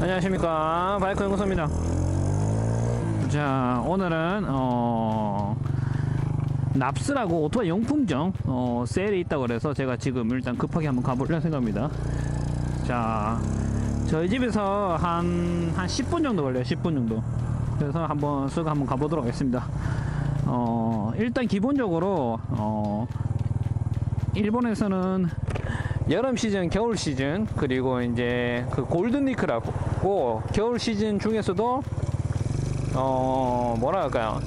안녕하십니까. 바이크 연구소입니다. 자 오늘은 어 납스라고 오토바이 용품점 어 세일이 있다고 그래서 제가 지금 일단 급하게 한번 가보려 생각합니다. 자 저희 집에서 한, 한 10분 정도 걸려요. 10분 정도. 그래서 한번 쓱 한번 가보도록 하겠습니다. 어 일단 기본적으로 어 일본에서는 여름 시즌, 겨울 시즌, 그리고 이제 그 골든위크라고 겨울 시즌 중에서도 어 뭐라 할까요?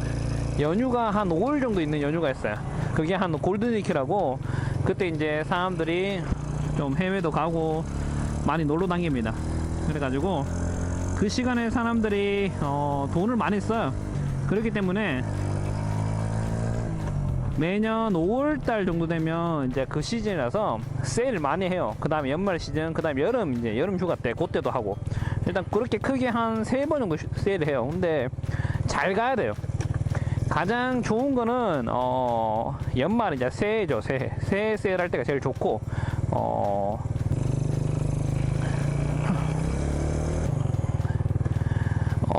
연휴가 한 5일 정도 있는 연휴가 있어요. 그게 한 골든위크라고 그때 이제 사람들이 좀 해외도 가고 많이 놀러 다닙니다. 그래가지고 그 시간에 사람들이 어 돈을 많이 써요. 그렇기 때문에 매년 5월달 정도 되면 이제 그 시즌이라서 세일을 많이 해요. 그 다음에 연말 시즌, 그 다음에 여름 이제 여름 휴가 때 그때도 하고 일단 그렇게 크게 한 세 번 정도 쉬- 세일을 해요. 근데 잘 가야 돼요. 가장 좋은 거는 어 연말 이제 새해죠 새해 새해 세일할 때가 제일 좋고 어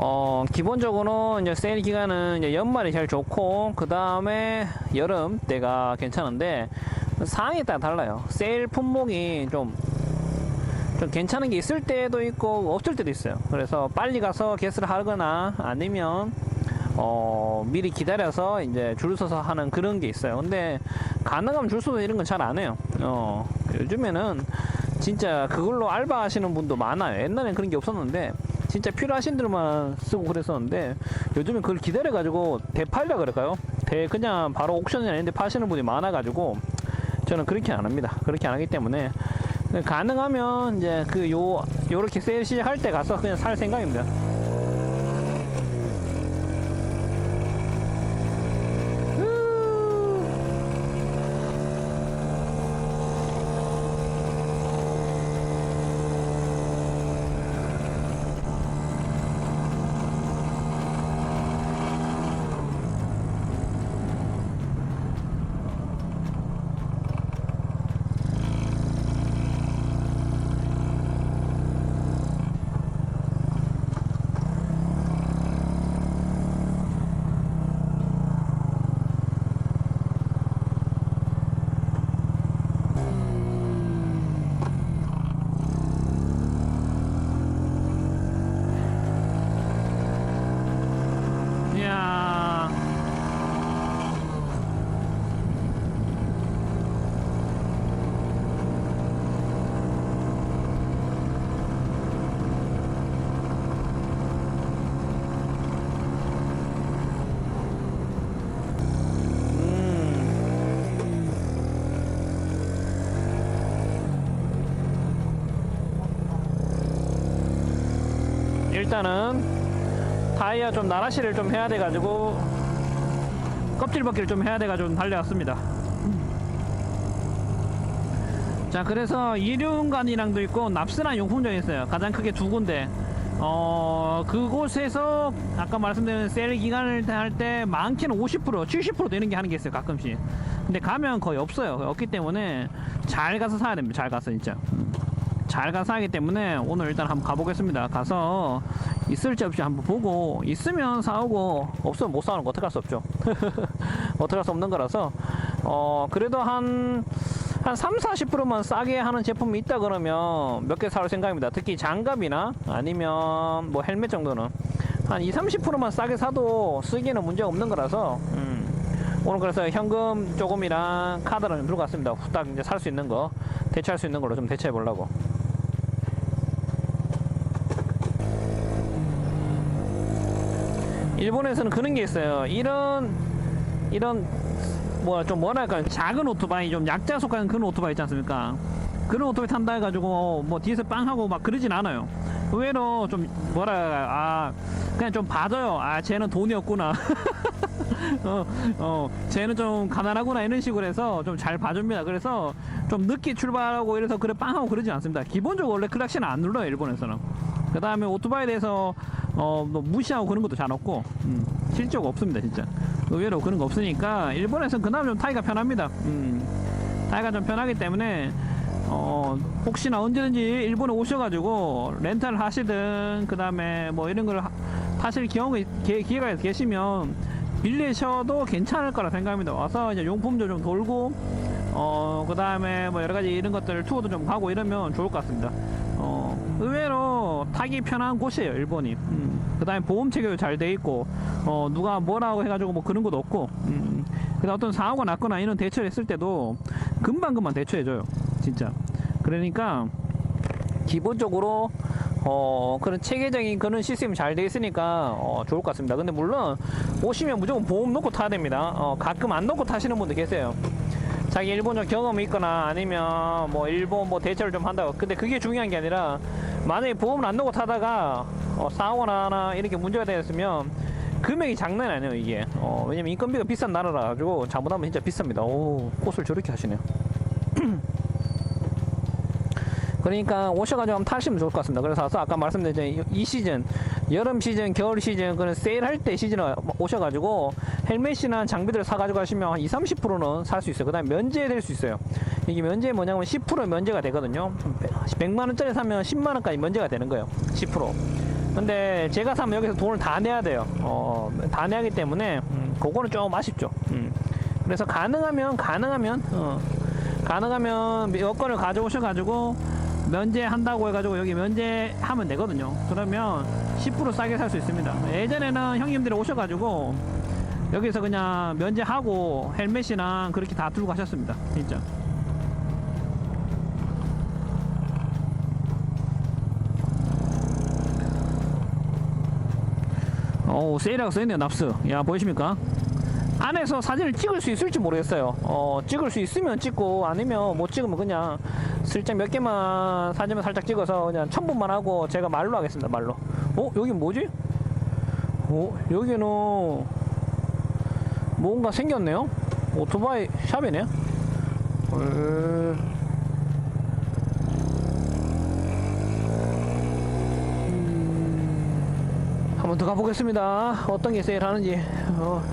어, 기본적으로 이제 세일 기간은 이제 연말이 제일 좋고, 그 다음에 여름 때가 괜찮은데, 상황에 따라 달라요. 세일 품목이 좀, 좀 괜찮은 게 있을 때도 있고, 없을 때도 있어요. 그래서 빨리 가서 개수를 하거나, 아니면, 어, 미리 기다려서 이제 줄 서서 하는 그런 게 있어요. 근데, 가능하면 줄 서서 이런 건 잘 안 해요. 어, 요즘에는 진짜 그걸로 알바 하시는 분도 많아요. 옛날엔 그런 게 없었는데, 진짜 필요하신 들만 쓰고 그랬었는데 요즘엔 그걸 기다려가지고 대팔려 그럴까요? 대 그냥 바로 옥션이 아닌데 파시는 분이 많아가지고 저는 그렇게 안 합니다. 그렇게 안 하기 때문에 가능하면 이제 그 요 요렇게 세일 시작할 때 가서 그냥 살 생각입니다. 일단은 타이어 좀 나라시를 좀 해야 돼가지고 껍질 벗기를 좀 해야 돼가지고 좀 달려왔습니다. 자 그래서 이륜관이랑도 있고 납스란 용품점이 있어요. 가장 크게 두 군데. 어 그곳에서 아까 말씀드린 세일 기간을 할 때 많게는 50% 70% 되는 게 하는 게 있어요 가끔씩. 근데 가면 거의 없어요. 없기 때문에 잘 가서 사야 됩니다. 잘 가서 진짜. 잘 가서 하기 때문에 오늘 일단 한번 가보겠습니다. 가서 있을지 없지 한번 보고 있으면 사오고 없으면 못 사오는 거 어떡할 수 없죠. 어떡할 수 없는 거라서 어 그래도 한 한 3, 40%만 싸게 하는 제품이 있다 그러면 몇 개 사올 생각입니다. 특히 장갑이나 아니면 뭐 헬멧 정도는 한 2, 30%만 싸게 사도 쓰기에는 문제가 없는 거라서 음. 오늘 그래서 현금 조금이랑 카드를 좀 들고 왔습니다. 후딱 이제 살 수 있는 거 대체할 수 있는 걸로 좀 대체해 보려고. 일본에서는 그런 게 있어요. 이런 이런 뭐 좀 뭐랄까 작은 오토바이 좀 약자 속하는 그런 오토바이 있지 않습니까? 그런 오토바이 탄다 해가지고 뭐 뒤에서 빵 하고 막 그러진 않아요. 의외로 좀 뭐랄까 아 그냥 좀 봐줘요. 아 쟤는 돈이 없구나. 어, 어, 쟤는 좀 가난하구나 이런 식으로 해서 좀 잘 봐줍니다. 그래서 좀 늦게 출발하고 이래서 그래 빵 하고 그러지 않습니다. 기본적으로 원래 클락시는 안 눌러요 일본에서는. 그 다음에 오토바이에 대해서 어, 뭐 무시하고 그런 것도 잘 없고 음, 실적 없습니다 진짜. 의외로 그런 거 없으니까 일본에서는 그나마 좀 타기가 편합니다. 음, 타기가 좀 편하기 때문에 어, 혹시나 언제든지 일본에 오셔가지고 렌탈 하시든 그 다음에 뭐 이런 걸 하- 타실 경우 기- 기회가 계시면 빌리셔도 괜찮을 거라 생각합니다. 와서 이제 용품도 좀 돌고 어, 그 다음에 뭐 여러 가지 이런 것들 투어도 좀 가고 이러면 좋을 것 같습니다. 어, 의외로 타기 편한 곳이에요, 일본이. 음, 그 다음에 보험 체계도 잘 돼 있고, 어, 누가 뭐라고 해가지고 뭐 그런 것도 없고, 음, 그 어떤 사고가 났거나 이런 대처를 했을 때도 금방금방 대처해줘요. 진짜. 그러니까, 기본적으로, 어, 그런 체계적인 그런 시스템이 잘돼 있으니까, 어, 좋을 것 같습니다. 근데 물론, 오시면 무조건 보험 놓고 타야 됩니다. 어, 가끔 안 놓고 타시는 분들 계세요. 자기 일본적 경험이 있거나 아니면 뭐 일본 뭐 대처를 좀 한다고 근데 그게 중요한 게 아니라 만약에 보험을 안 넣고 타다가 어, 사고나 하나 이렇게 문제가 되었으면 금액이 장난이 아니에요 이게. 어, 왜냐면 인건비가 비싼 나라라 가지고 잘못하면 진짜 비쌉니다. 오 꽃을 저렇게 하시네요 그러니까 오셔가지고 한번 타시면 좋을 것 같습니다. 그래서 아까 말씀드린 이- 이 시즌, 여름 시즌, 겨울 시즌, 그런 세일할 때 시즌에 오셔가지고 헬멧이나 장비들을 사가지고 가시면 한 20, 30%는 살 수 있어요. 그 다음에 면제될 수 있어요. 이게 면제 뭐냐면 10% 면제가 되거든요. 100만원짜리 사면 10만원까지 면제가 되는 거예요. 10%. 근데 제가 사면 여기서 돈을 다 내야 돼요. 어, 다 내야 하기 때문에, 음, 그거는 좀 아쉽죠. 음. 그래서 가능하면, 가능하면, 어, 가능하면 여권을 가져오셔가지고 면제한다고 해가지고 여기 면제하면 되거든요. 그러면 10% 싸게 살 수 있습니다. 예전에는 형님들이 오셔가지고 여기서 그냥 면제하고 헬멧이랑 그렇게 다 들고 가셨습니다. 진짜. 오 세일하고 써있네요 납스 야 보이십니까 안에서 사진을 찍을 수 있을지 모르겠어요 어 찍을 수 있으면 찍고 아니면 못 찍으면 그냥 슬쩍 몇 개만 사진만 살짝 찍어서 그냥 첨부만 하고 제가 말로 하겠습니다 말로 어 여기 뭐지 어 여기는 뭔가 생겼네요 오토바이 샵이네 헐. 한번 더 가보겠습니다. 어떤 게 세일하는지. 어,